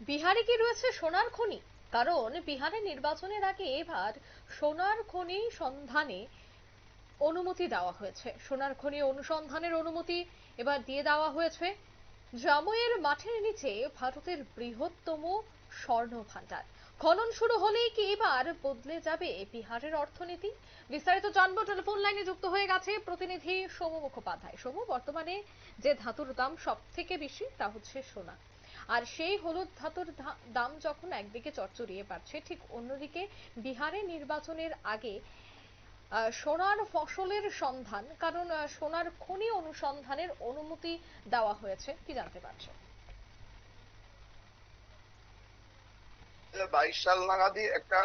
বিহারে কি রয়েছে সোনার খনি? কারণ বিহারে নির্বাচনের আগে এবার সোনার খনি সন্ধানে অনুমতি দেওয়া হয়েছে। সোনার খনি অনুসন্ধানের অনুমতি এবার দিয়ে দেওয়া হয়েছে। জামুইয়ের মাঠের নিচে ভারতের বৃহত্তম স্বর্ণ ভান্ডার খনন শুরু হলেই কি এবার বদলে যাবে বিহারের অর্থনীতি? বিস্তারিত জানব, টেলিফোন লাইনে যুক্ত হয়ে গেছে প্রতিনিধি সোমু মুখোপাধ্যায়। সোমু, বর্তমানে যে ধাতুর দাম সব থেকে বেশি তা হচ্ছে সোনা। আর সেই হলুদ ধাতুর দাম যখন একদিকে চড়চড়িয়ে বাড়ছে ঠিক অন্যদিকে বিহারে নির্বাচনের আগে সোনার ফসলের সন্ধান, কারণ সোনার খনি অনুসন্ধানের অনুমতি দেওয়া হয়েছে। কি জানতে পারছ বাইশ সাল নাগাদই একটা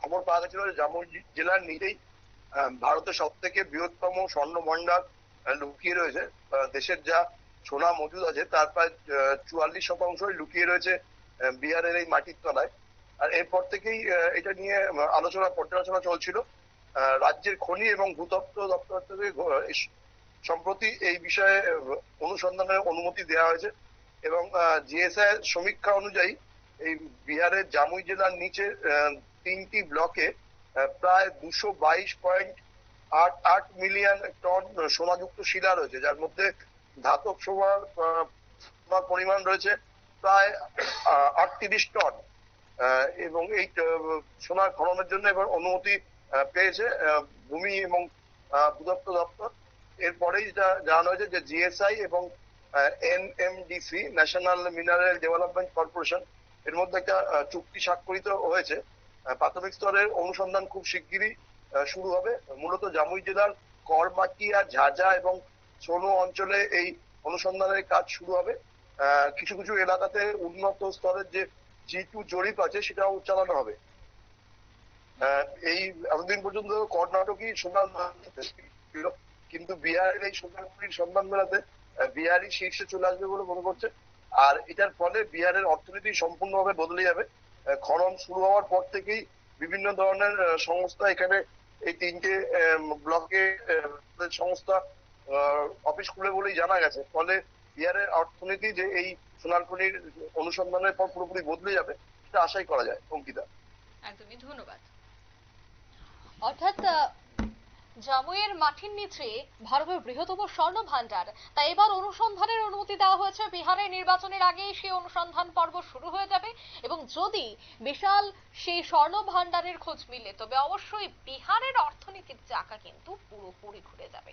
খবর পাওয়া গেছিল যে জামুই জেলার নিজেই ভারতের সব থেকে বৃহত্তম স্বর্ণ ভান্ডার লুকিয়ে রয়েছে। দেশের যা সোনা মজুদ আছে, তার প্রায় চুয়াল্লিশ শতাংশই লুকিয়ে রয়েছে বিহারের এই মাটির তলায়। আর এরপর থেকেই এটা নিয়ে আলোচনা, পর্যালোচনা চলছিল। রাজ্যের খনি এবং ভূতত্ত্ব দপ্তর থেকে সম্প্রতি এই বিষয়ে অনুসন্ধানের অনুমতি দেওয়া হয়েছে এবং জিএসআই সমীক্ষা অনুযায়ী এই বিহারের জামুই জেলার নিচে তিনটি ব্লকে প্রায় দুশো বাইশ পয়েন্ট আট আট মিলিয়ন টন সোনাযুক্ত শিলা রয়েছে, যার মধ্যে ধাতব সোনার পরিমাণ রয়েছে প্রায় আটত্রিশ টন। এবং এই সোনার খননের জন্য এবার অনুমতি পেয়েছে ভূমি এবং ভূতত্ত্ব দপ্তর। এরপরেই জানানো হয়েছে যে জিএসআই এবং NMDC, national mineral development corporation, এর মধ্যে একটা চুক্তি স্বাক্ষরিত হয়েছে। প্রাথমিক স্তরের অনুসন্ধান খুব শিগগিরই শুরু হবে। মূলত জামুই জেলার করমাটিয়া ঝাঝা এবং সোনো অঞ্চলে এই অনুসন্ধানের কাজ শুরু হবে। কিছু কিছু এলাকাতে উন্নত স্তরের যে জি টু জরিপ আছে, সেটাও চালানো হবে। এই এতদিন পর্যন্ত কর্ণাটকই সোনার ছিল কিন্তু বিহারের এই সোনারপুরীর সন্ধান মেলাতে বিহারই শীর্ষে চলে আসবে বলে মনে করছে। আর এটার ফলে বিহারের অর্থনীতি সম্পূর্ণভাবে বদলে যাবে। খনন শুরু হওয়ার পর থেকেই বিভিন্ন ধরনের সংস্থা এখানে এই তিনটে ব্লকে সংস্থা অফিস খুলে বলেই জানা গেছে। ফলে বিহারের অর্থনীতি যে এই সোনারখনির অনুসন্ধানের পর পুরোপুরি বদলে যাবে, সেটা আশাই করা যায়, অঙ্কিতা। একদমই, ধন্যবাদ। অর্থাৎ জামুইয়ের মাটির নিচে ভারতের বৃহত্তম স্বর্ণ ভান্ডার তাই এবার অনুসন্ধানের অনুমতি দেওয়া হয়েছে। বিহারের নির্বাচনের আগে সেই অনুসন্ধান পর্ব শুরু হয়ে যাবে এবং যদি বিশাল সেই স্বর্ণ ভান্ডারের খোঁজ মিলে, তবে অবশ্যই বিহারের অর্থনীতির চাকা কিন্তু পুরোপুরি ঘুরে যাবে।